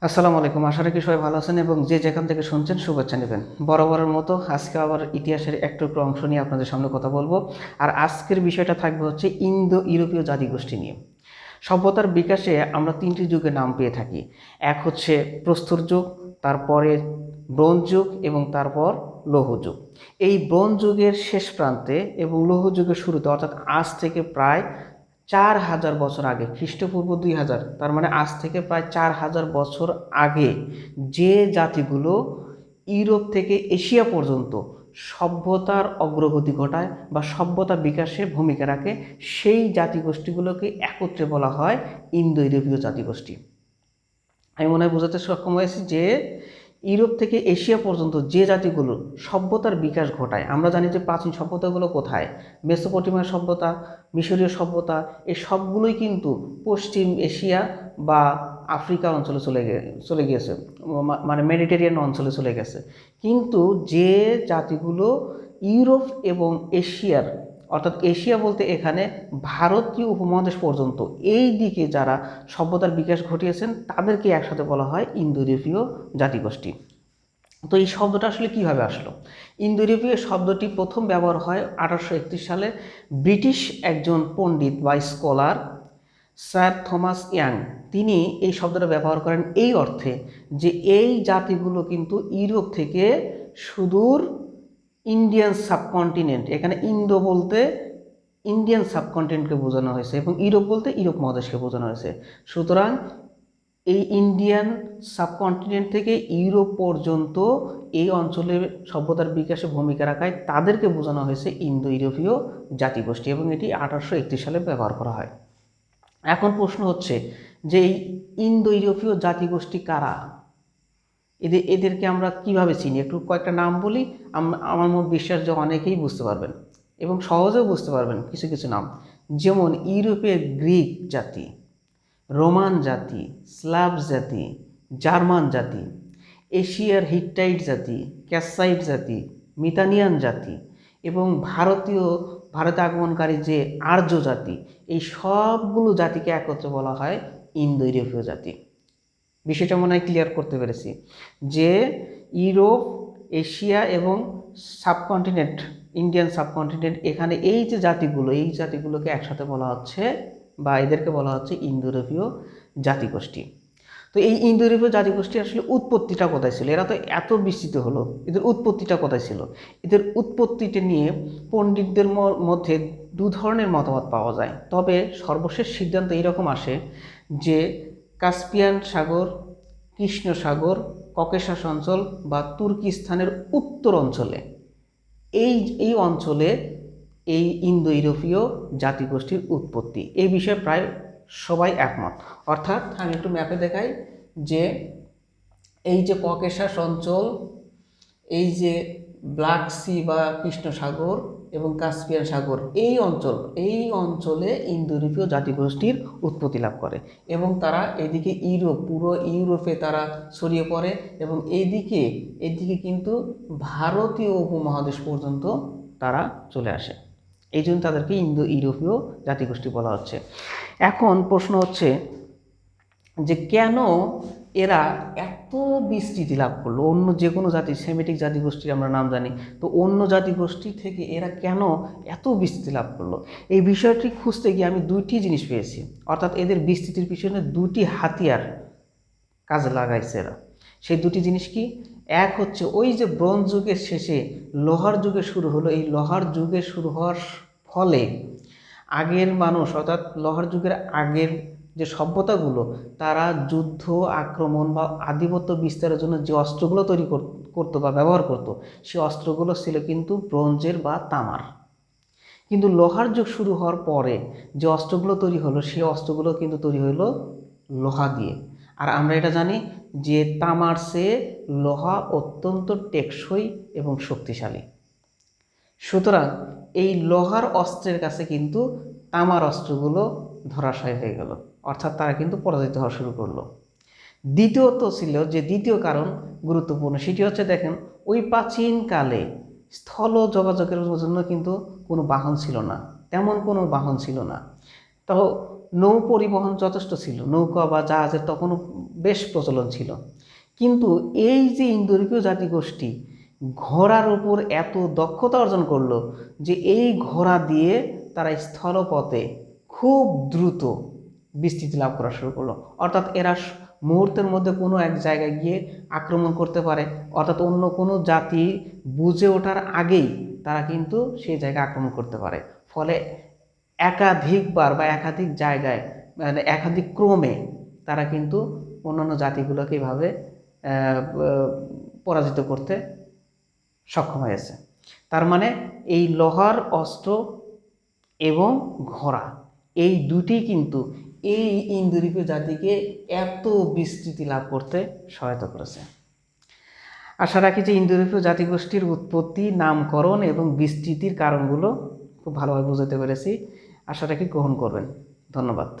আসসালামু আলাইকুম। আশা রাখি সবাই ভালো আছেন এবং যে যেখান থেকে শুনছেন, শুভেচ্ছা নেবেন। বরাবরের মতো আজকে আবার ইতিহাসের একটু অংশ নিয়ে আপনাদের সামনে কথা বলব। আর আজকের বিষয়টা থাকবে হচ্ছে ইন্দো ইউরোপীয় জাতিগোষ্ঠী নিয়ে। সভ্যতার বিকাশে আমরা তিনটি যুগের নাম পেয়ে থাকি। এক হচ্ছে প্রস্তর যুগ, তারপরে ব্রোঞ্জ যুগ এবং তারপর লৌহ যুগ। এই ব্রোঞ্জ যুগের শেষ প্রান্তে এবং লৌহ যুগের শুরুতে, অর্থাৎ আজ থেকে প্রায় চার হাজার বছর আগে, খ্রিস্টপূর্ব দুই হাজার, তার মানে আজ থেকে প্রায় চার হাজার বছর আগে যে জাতিগুলো ইউরোপ থেকে এশিয়া পর্যন্ত সভ্যতার অগ্রগতি ঘটায় বা সভ্যতা বিকাশে ভূমিকা রাখে, সেই জাতিগোষ্ঠীগুলোকে একত্রে বলা হয় ইন্দো ইউরোপীয় জাতিগোষ্ঠী। আমি মনে হয় বোঝাতে সক্ষম হয়েছি যে ইউরোপ থেকে এশিয়া পর্যন্ত যে জাতিগুলো সভ্যতার বিকাশ ঘটায়, আমরা জানি যে প্রাচীন সভ্যতাগুলো কোথায়? মেসোপটেমিয়া সভ্যতা, মিশরীয় সভ্যতা এই সবগুলোই কিন্তু পশ্চিম এশিয়া বা আফ্রিকা অঞ্চলে চলে চলে গিয়েছে মানে মেডিটেরিয়ান অঞ্চলে চলে গেছে। কিন্তু যে জাতিগুলো ইউরোপ এবং এশিয়ার অর্থাৎ এশিয়া বলতে এখানে ভারতীয় উপমহাদেশ পর্যন্ত, এই দিকে যারা সভ্যতার বিকাশ ঘটিয়েছেন, তাদেরকে একসাথে বলা হয় ইন্দো ইউরোপীয় জাতিগোষ্ঠী। তো এই শব্দটা আসলে কীভাবে আসলো? ইন্দো ইউরোপীয় শব্দটি প্রথম ব্যবহার হয় আঠারোশো একত্রিশ সালে ব্রিটিশ একজন পণ্ডিত বা স্কলার স্যার থমাস ইয়াং। তিনি এই শব্দটা ব্যবহার করেন এই অর্থে যে এই জাতিগুলো কিন্তু ইউরোপ থেকে সুদূর ইন্ডিয়ান সাবকন্টিনেন্ট এখানে ইন্দো বলতে ইন্ডিয়ান সাবকন্টিনেন্টকে বোঝানো হয়েছে এবং ইউরোপ বলতে ইউরোপ মহাদেশকে বোঝানো হয়েছে। সুতরাং এই ইন্ডিয়ান সাবকন্টিনেন্ট থেকে ইউরোপ পর্যন্ত এই অঞ্চলের সভ্যতার বিকাশে ভূমিকা রাখায় তাদেরকে বোঝানো হয়েছে ইন্দো ইউরোপীয় জাতিগোষ্ঠী এবং এটি আঠারোশো একত্রিশ সালে ব্যবহার করা হয়। এখন প্রশ্ন হচ্ছে যে এই ইন্দো ইউরোপীয় জাতিগোষ্ঠী কারা? এদের, এদেরকে আমরা কীভাবে চিনি? একটু কয়েকটা নাম বলি আমার মত বিশ্বাস যে অনেকেই বুঝতে পারবেন এবং সহজেও বুঝতে পারবেন কিছু কিছু নাম। যেমন ইউরোপের গ্রিক জাতি, রোমান জাতি স্লাভ জাতি, জার্মান জাতি, এশিয়ার হিটটাইট জাতি ক্যাসাইট জাতি, মিতানিয়ান জাতি এবং ভারতীয়, ভারতে আগমনকারী যে আর্য জাতি, এই সবগুলো জাতিকে একত্রে বলা হয় ইন্দো ইউরোপীয় জাতি। বিষয়টা মনে হয় ক্লিয়ার করতে পেরেছি। যে ইউরোপ, এশিয়া এবং সাবকন্টিনেন্ট ইন্ডিয়ান সাবকন্টিনেন্ট এখানে এই যে জাতিগুলো, এই জাতিগুলোকে একসাথে বলা হচ্ছে বা এদেরকে বলা হচ্ছে ইন্দো ইউরোপীয় জাতিগোষ্ঠী। তো এই ইন্দো ইউরোপীয় জাতিগোষ্ঠী আসলে উৎপত্তিটা কোথায় ছিল? এরা তো এত বিস্তৃত হলো, এদের উৎপত্তিটা কোথায় ছিল? এদের উৎপত্তিটা নিয়ে পণ্ডিতদের মধ্যে দু ধরনের মতামত পাওয়া যায়। তবে সর্বশেষ সিদ্ধান্ত এইরকম আসে যে কাস্পিয়ান সাগর, কৃষ্ণ সাগর, ককেশাস অঞ্চল বা তুর্কিস্তানের উত্তর অঞ্চলে। এই এই অঞ্চলে এই ইন্দো ইউরোপীয় জাতিগোষ্ঠীর উৎপত্তি। এই বিষয়ে প্রায় সবাই একমত। অর্থাৎ আমি একটু ম্যাপে দেখাই যে এই যে ককেশাস অঞ্চল, এই যে ব্ল্যাক সি বা কৃষ্ণ সাগর এবং কাস্পিয়ান সাগর, এই অঞ্চল, এই অঞ্চলে ইন্দো ইউরোপীয় জাতিগোষ্ঠীর উৎপত্তি লাভ করে এবং তারা এদিকে ইউরোপ, পুরো ইউরোপে তারা ছড়িয়ে পড়ে এবং এইদিকে এদিকে কিন্তু ভারতীয় উপমহাদেশ পর্যন্ত তারা চলে আসে। এই জন্য তাদেরকে ইন্দো ইউরোপীয় জাতিগোষ্ঠী বলা হচ্ছে। এখন প্রশ্ন হচ্ছে যে কেন এরা এত বিস্তৃতি লাভ করল। অন্য যে কোনো জাতি সেমেটিক জাতিগোষ্ঠীর আমরা নাম জানি তো অন্য জাতিগোষ্ঠী থেকে এরা কেন এত বিস্তৃতি লাভ করল? এই বিষয়টি খুঁজতে গিয়ে আমি দুইটি জিনিস পেয়েছি। অর্থাৎ এদের বিস্তৃতির পিছনে দুটি হাতিয়ার কাজে লাগাইছে এরা। সেই দুটি জিনিস কি? এক হচ্ছে ওই যে ব্রোঞ্জ যুগের শেষে লোহার যুগে শুরু হলো। এই লোহার যুগে শুরু হওয়ার ফলে আগের মানুষ অর্থাৎ লোহার যুগের আগের যে সভ্যতাগুলো, তারা যুদ্ধ, আক্রমণ বা আধিপত্য বিস্তারের জন্য যে অস্ত্রগুলো তৈরি কর- করতো বা ব্যবহার করতো সেই অস্ত্রগুলো ছিল কিন্তু ব্রোঞ্জের বা তামার। কিন্তু লোহার যুগ শুরু হওয়ার পরে যে অস্ত্রগুলো তৈরি হলো, সেই অস্ত্রগুলো কিন্তু তৈরি হলো লোহা দিয়ে। আর আমরা এটা জানি যে তামার সে লোহা অত্যন্ত টেকসই এবং শক্তিশালী। সুতরাং এই লোহার অস্ত্রের কাছে কিন্তু তামার অস্ত্রগুলো ধরাশয় হয়ে গেল। অর্থাৎ তারা কিন্তু পরাজিত হওয়া শুরু করল। দ্বিতীয়ত ছিল যে দ্বিতীয় কারণ গুরুত্বপূর্ণ সেটি হচ্ছে দেখেন, ওই প্রাচীনকালে স্থল যোগাযোগের জন্য কিন্তু কোনো বাহন ছিল না, তেমন কোনো বাহন ছিল না। তো নৌ পরিবহন যথেষ্ট ছিল, নৌকা বা জাহাজের তখনও বেশ প্রচলন ছিল। কিন্তু এই যে ইন্দো ইউরোপীয় জাতিগোষ্ঠী ঘোড়ার উপর এত দক্ষতা অর্জন করল যে এই ঘোড়া দিয়ে তারা স্থলপথে খুব দ্রুত বিস্তৃতি লাভ করা শুরু করল। অর্থাৎ এরা মুহূর্তের মধ্যে কোনো এক জায়গায় গিয়ে আক্রমণ করতে পারে। অর্থাৎ অন্য কোনো জাতি বুঝে ওঠার আগেই তারা কিন্তু সেই জায়গায় আক্রমণ করতে পারে। ফলে একাধিকবার বা একাধিক জায়গায় মানে একাধিক ক্রমে তারা কিন্তু অন্যান্য জাতিগুলোকে এভাবে পরাজিত করতে সক্ষম হয়েছে। তার মানে এই লোহার অস্ত্র এবং ঘোড়া এই দুটি কিন্তু এই ইন্দোরীপীয় জাতিকে এত বিস্তৃতি লাভ করতে সহায়তা করেছে। আশা রাখি যে ইন্দোরীপীয় জাতিগোষ্ঠীর উৎপত্তি, নামকরণ এবং বিস্তৃতির কারণগুলো খুব ভালোভাবে বুঝাতে পেরেছি। আশা রাখি গ্রহণ করবেন। ধন্যবাদ।